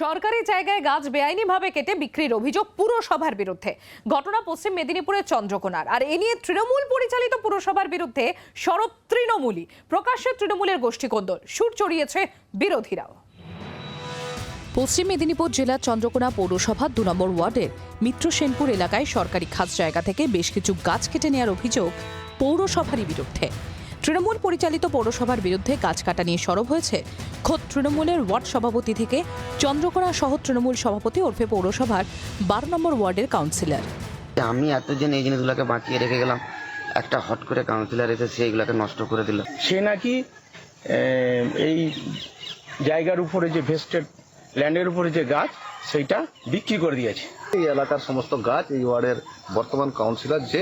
সরকারি জায়গায় গাছ বেআইনিভাবে কেটে বিক্রির অভিযোগ পুরসভার বিরুদ্ধে। ঘটনা পশ্চিম মেদিনীপুরের চন্দ্রকোনার। আর এ নিয়ে তৃণমূল পরিচালিত পুরসভার বিরুদ্ধে সরব তৃণমূলই। প্রকাশ্যে তৃণমূলের গোষ্ঠীকন্দল। সুর চড়িয়েছে বিরোধীরাও। পশ্চিম মেদিনীপুর জেলার চন্দ্রকোনা পৌরসভার দু নম্বর ওয়ার্ডের মিত্র সেনপুর এলাকায় সরকারি খাস জায়গা থেকে বেশ কিছু গাছ কেটে নেওয়ার অভিযোগ পৌরসভারই বিরুদ্ধে। তৃণমূল পরিচালিত পৌরসভার বিরুদ্ধে গাছ কাটা নিয়ে সরব হয়েছে খোদ তৃণমূলের ওয়ার্ড সভাপতি থেকে চন্দ্রকোনা সহ তৃণমূল সভাপতি ওরফে পৌরসভার বারো নম্বর ওয়ার্ডের কাউন্সিলর। আমি এতদিন এই জিনিসগুলোকে বাঁচিয়ে রেখে গেলাম একটা হট করে কাউন্সিলর এসে সেইগুলোকে নষ্ট করে দিল। সে নাকি এই জায়গার উপরে যে ভেস্টেড ল্যান্ডের উপরে যে গাছ সেইটা বিক্রি করে দিয়েছে। এই এলাকার সমস্ত গাছ এই ওয়ার্ডের বর্তমান কাউন্সিলর যে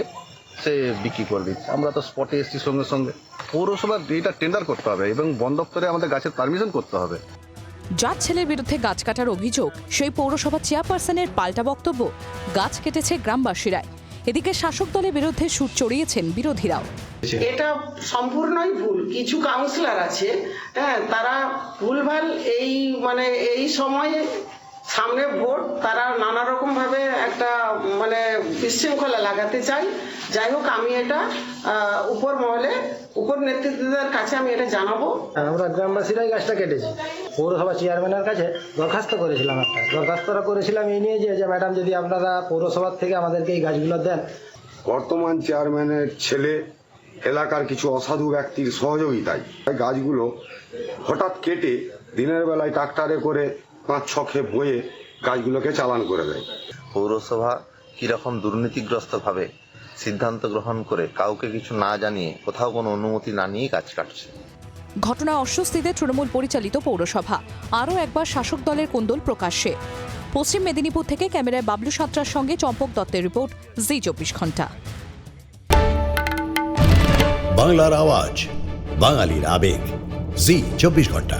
সে বিক্রি করে দিচ্ছে আমরা তো স্পটে এসছি সঙ্গে সঙ্গে। পৌরসভার এটা টেন্ডার করতে হবে এবং বন দপ্তরে আমাদের গাছের পারমিশন করতে হবে। যার ছেলের বিরুদ্ধে গাছ কাটার অভিযোগ সেই পৌরসভা চেয়ারপারসনের পাল্টা বক্তব্য। গাছ কেটেছে গ্রামবাসীরাই এদিকে শাসক দলের বিরুদ্ধে সুর চড়িয়েছেন বিরোধীরাও। এটা সম্পূর্ণই ভুল। কিছু কাউন্সিলর আছে হ্যাঁ তারা ভুলভাল এই মানে এই সময়ে সামনে ভোট তারা নানা রকম ভাবে একটা মানে বিশৃঙ্খলা লাগাতে চায় যাই হোক আমি এটা উপর মহলে উপর নেতৃত্বদের কাছে আমি এটা জানাব। আমরা গ্রামবাসীরাই গাছটা কেটেছি। পৌরসভা চেয়ারম্যানের কাছে দরখাস্ত করেছিলাম একটা। দরখাস্তটা করেছিলাম এই নিয়ে যে যে ম্যাডাম যদি আপনারা পৌরসভার থেকে আমাদেরকে এই গাছগুলো দেন। বর্তমান চেয়ারম্যানের ছেলে এলাকার কিছু অসাধু ব্যক্তির সহযোগিতায়। গাছগুলো হঠাৎ কেটে দিনের বেলায় ট্রাক্টারে করে পাঁচ ছ খেপ বয়ে গাছগুলোকে চালান করে দেয়। পৌরসভা কীরকম দুর্নীতিগ্রস্তভাবে সিদ্ধান্ত গ্রহণ করে কাউকে কিছু না জানিয়ে কোথাও কোনো অনুমতি না নিয়ে গাছ কাটছে। ঘটনা অস্বস্তিতে তৃণমূল পরিচালিত পৌরসভা। আরও একবার শাসক দলের কোন্দল প্রকাশ্যে। পশ্চিম মেদিনীপুর থেকে ক্যামেরায় বাবলু সাঁতরার সঙ্গে চম্পক দত্তের রিপোর্ট জি চব্বিশ ঘণ্টা। বাংলার আওয়াজ বাঙালির আবেগ জি চব্বিশ ঘণ্টা।